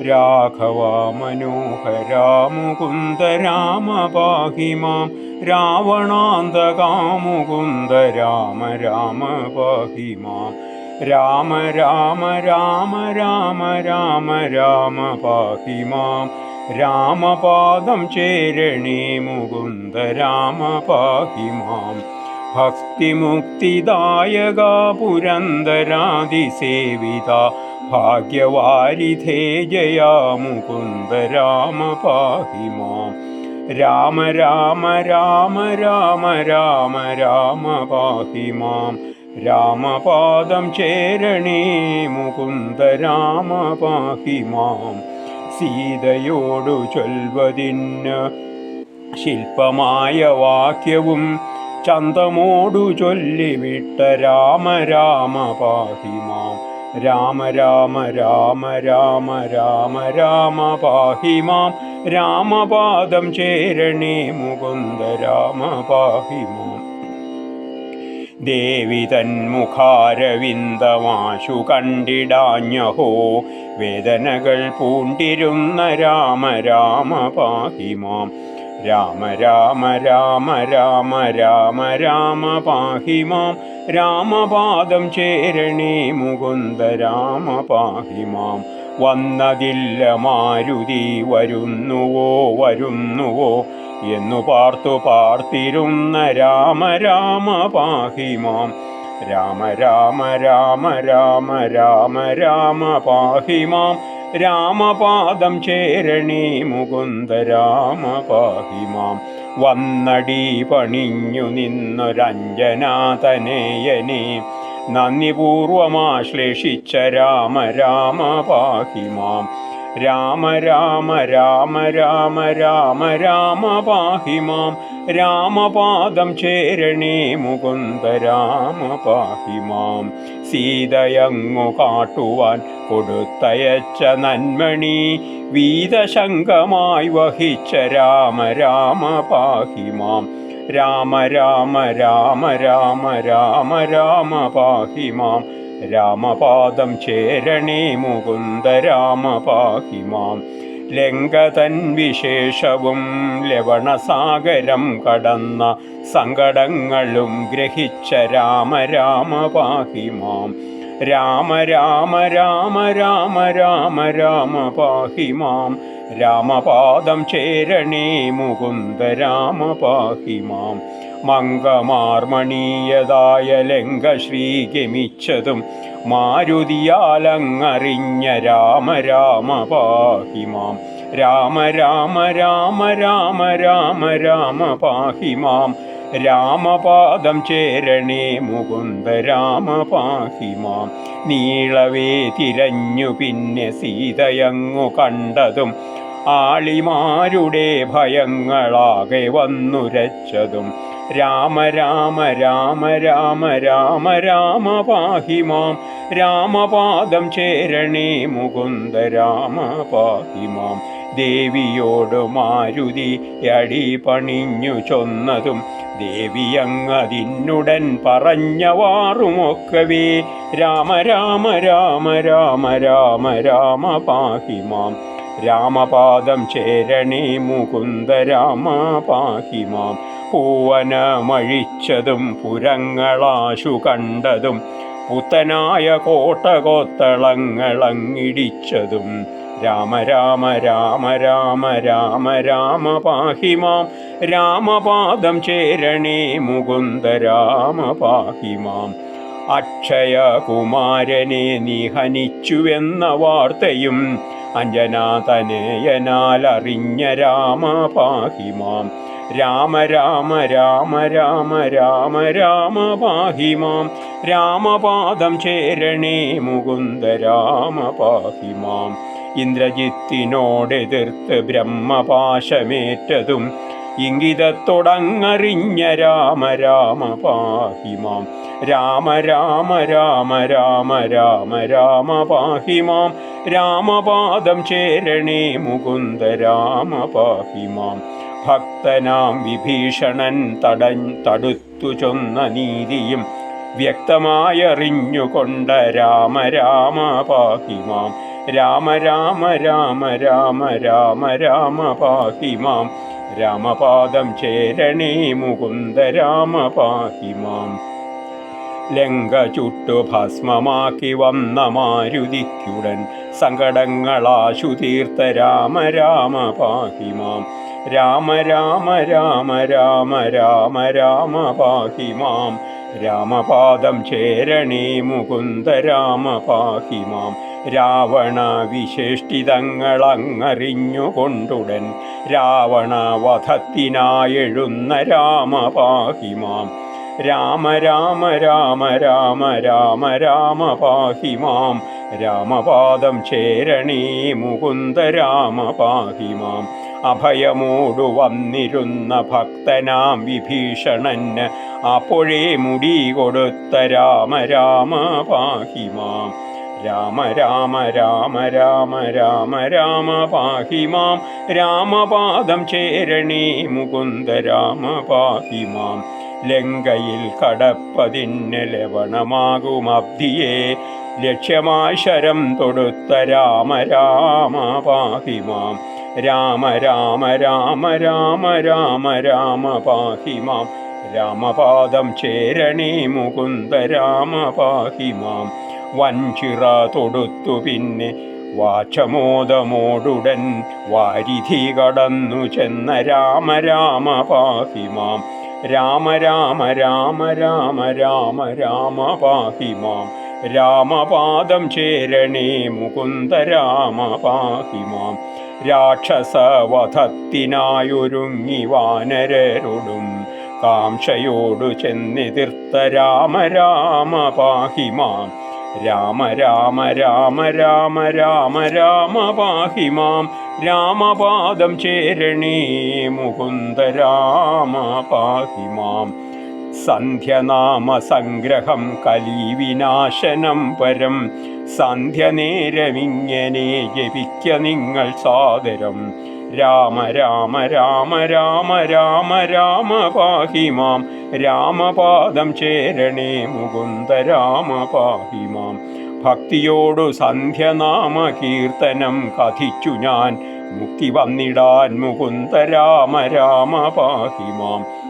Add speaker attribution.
Speaker 1: രാഘവ മനോഹരാ മുകുന്ദ രാമ പാഹി മാം രാവണാന്തകാമുകുന്ദ രാമ രാമ പാഹി മാം രാമ രാമ രാമ രാമ രാമ രാമ പാഹി മാം രാമപാദം ചേരണേ മുകുന്ദ രാമ പാഹി മാം ഭക്തിമുക്തിദായക പുരന്തരാതിസേവിത ഭാഗ്യവാരിധേ ജയാ മുകുന്ദ രാമ പാഹി മാം. രാമ രാമ രാമ രാമ രാമ രാമ പാഹി മാം. രാമപാദം ചേരണേ മുകുന്ദ രാമ പാഹി മാം. സീതയോടു ചൊൽവതിന് ശില്പമായ വാക്യവും ചന്തമോടു ചൊല്ലിവിട്ട രാമ രാമ പാഹി മാം. രാമ രാമ രാമ രാമ രാമ രാമ പാഹി മാം. രാമപാദം ചേരണേ മുകുന്ദ രാമ പാഹി മാം. ദേവി തന്മുഖാരവിന്ദമാശു കണ്ടിടാഞ്ഞഹോ. വേദനകൾ പൂണ്ടിരുന്ന രാമ രാമ പാഹി മാം. രാമ രാമ രാമ രാമ രാമ രാമ പാഹി മാം രാമപാദം ചേരണേ മുകുന്ദ രാമ പാഹി മാം വന്നതില്ല മാരുതി വരുന്നുവോ വരുന്നുവോ എന്നു പാർത്തു പാർത്തിരുന്ന രാമ രാമ പാഹി മാം രാമ രാമ രാമ രാമ രാമ രാമ പാഹി മാം രാമപാദം ചേരണേ മുകുന്ദ രാമപാഹിമാം. വന്നടി പണിഞ്ഞു നിന്നൊരഞ്ജനാതനേയനെ. നന്ദിപൂർവമാശ്ലേഷിച്ച രാമ രാമ രാമ രാമ രാമ രാമ രാമ രാമ പാഹി മാം. രാമപാദം ചേരണേ മുകുന്ദ രാമ പാഹി മാം. സീതയങ്ങു കാട്ടുവാൻ കൊടുത്തയച്ച നന്മണി വീതശങ്കമായി വഹിച്ച രാമ രാമ പാഹി മാം. രാമ രാമ രാമ രാമ രാമ രാമ പാഹി മാം. രാമപാദം ചേരണേ മുകുന്ദ രാമ മാം ലങ്കതൻ വിശേഷവും ലവണസാഗരം കടന്ന സങ്കടങ്ങളും ഗ്രഹിച്ച രാമ രാമ രാമ രാമ രാമ രാമ രാമ രാമ പാഹി രാമപാദം ചേരണേ മുകുന്ദ രാമ മംഗമാർമണീയതായ ലങ്ക ശ്രീഗമിച്ചതും മാരുതിയാലങ്ങറിഞ്ഞ രാമ രാമ പാഹിമാം രാമ രാമ രാമ രാമ രാമ രാമ പാഹിമാം. രാമപാദം ചേരണേ മുകുന്ദ രാമ പാഹിമാം നീളവേ തിരഞ്ഞു പിന്നെ സീതയങ്ങു കണ്ടതും ആളിമാരുടെ ഭയങ്ങളാകെ വന്നുരച്ചതും രാമ രാമ രാമ രാമ രാമ രാമ പാഹി മാം. രാമപാദം ചേരണേ മുകുന്ദ രാമ പാഹി മാം. ദേവിയോട് മാരുതി അടി പണിഞ്ഞു ചൊന്നതും ദേവിയങ്ങതിന്നുടൻ പറഞ്ഞവാറുമൊക്കവേ രാമ രാമ രാമ രാമ രാമ രാമ പാഹി മാം. രാമപാദം ചേരണേ മുകുന്ദ രാമ പാഹി മാം. പൂവനമഴിച്ചതും പുരങ്ങളാശു കണ്ടതും പുത്തനായ കോട്ടകോത്തളങ്ങളങ്ങിടിച്ചതും. രാമ രാമ രാമ രാമ രാമ രാമ പാഹിമാം. രാമപാദം ചേരണേ മുകുന്ദ രാമ പാഹിമാം. അക്ഷയ കുമാരനെ നിഹനിച്ചുവെന്ന വാർത്തയും അഞ്ജനാതനയനാൽ അറിഞ്ഞ രാമ പാഹി മാം രാമ രാമ രാമ രാമ രാമ രാമ പാഹി മാം രാമപാദം ചേരണേ മുകുന്ദ രാമ പാഹി മാം ഇന്ദ്രജിത്തിനോടെതിർത്ത് ബ്രഹ്മപാശമേറ്റതും ഇംഗിതത്തൊടങ്ങറിഞ്ഞ രാമ രാമ പാഹി മാം രാമ രാമ രാമ രാമ രാമ രാമ പാഹി മാം രാമപാദം ചേരണേ മുകുന്ദ രാമ പാഹി മാം ഭക്തനാം വിഭീഷണൻ തട തടുത്തു ചൊന്ന നീതിയും വ്യക്തമായറിഞ്ഞുകൊണ്ട രാമ രാമ പാഹിമാം രാമ രാമ രാമ രാമ രാമ രാമ പാഹിമാം രാമപാദം ചേരണേ മുകുന്ദ രാമ പാഹിമാം ലങ്ക ചുട്ടു ഭസ്മമാക്കി വന്ന മാരുതിക്കുടൻ സങ്കടങ്ങളാശു തീർത്ത രാമ രാമ പാഹി മാം. രാമ രാമ രാമ രാമ രാമ രാമ പാഹി മാം. രാമപാദം ചേരണേ മുകുന്ദ രാമ പാഹി മാം. രാവണ വിശേഷ്ടിതങ്ങളങ്ങറിഞ്ഞുകൊണ്ടുടൻ രാവണ വധത്തിനായെഴുന്ന രാമ പാഹി മാം. രാമ രാമ രാമ രാമ രാമ രാമ പാഹി മാം. രാമപാദം ചേരണേ മുകുന്ദ രാമ പാഹി മാം. അഭയമോടു വന്നിരുന്ന ഭക്തനാം വിഭീഷണന് അപ്പോഴേ മുടി കൊടുത്ത രാമ രാമ പാഹിമാം. രാമ രാമ രാമ രാമ രാമ രാമ പാഹിമാം. രാമപാദം ചേരണേ മുകുന്ദ രാമ പാഹിമാം. ലങ്കയിൽ കടപ്പതിന് ലവണമാകും അബ്ദിയെ ലക്ഷ്യമാശരം തൊടുത്ത രാമ രാമ പാഹി മാം രാമ രാമ രാമ രാമ രാമ രാമ പാഹി മാം. രാമപാദം ചേരണേ മുകുന്ദ രാമ പാഹി മാം. വഞ്ചിറ തൊടുത്തു പിന്നെ വാചമോദമോടുടൻ വാരിധി കടന്നു ചെന്ന രാമ രാമ പാഹി മാം. രാമ രാമ രാമ രാമ രാമ രാമ പാഹി മാം. രാമപാദം ചേരണേ മുകുന്ദ രാമ പാഹി മാം. രാക്ഷസവധത്തിനായൊരുങ്ങി വാനരരുടും കാംക്ഷയോടു ചെന്നിതിർത്ത രാമ രാമ പാഹിമാം രാമ രാമ രാമ രാമ രാമ രാമ പാഹിമാം രാമപാദം ചേരണേ മുകുന്ദ രാമ പാഹി മാം സന്ധ്യനാമ സംഗ്രഹം കലിവിനാശനം പരം. സന്ധ്യനേരമിങ്ങനെ ജപിക്ക നിങ്ങൾ സാദരം. രാമ രാമ രാമ രാമ രാമ രാമ പാഹിമാം രാമപാദം ചേരണേ മുകുന്ദ രാമ പാഹിമാം ഭക്തിയോടു സന്ധ്യനാമ കീർത്തനം കഥിച്ചു ഞാൻ. മുക്തി വന്നിടാൻ മുകുന്ദ രാമ രാമ പാഹി മാം.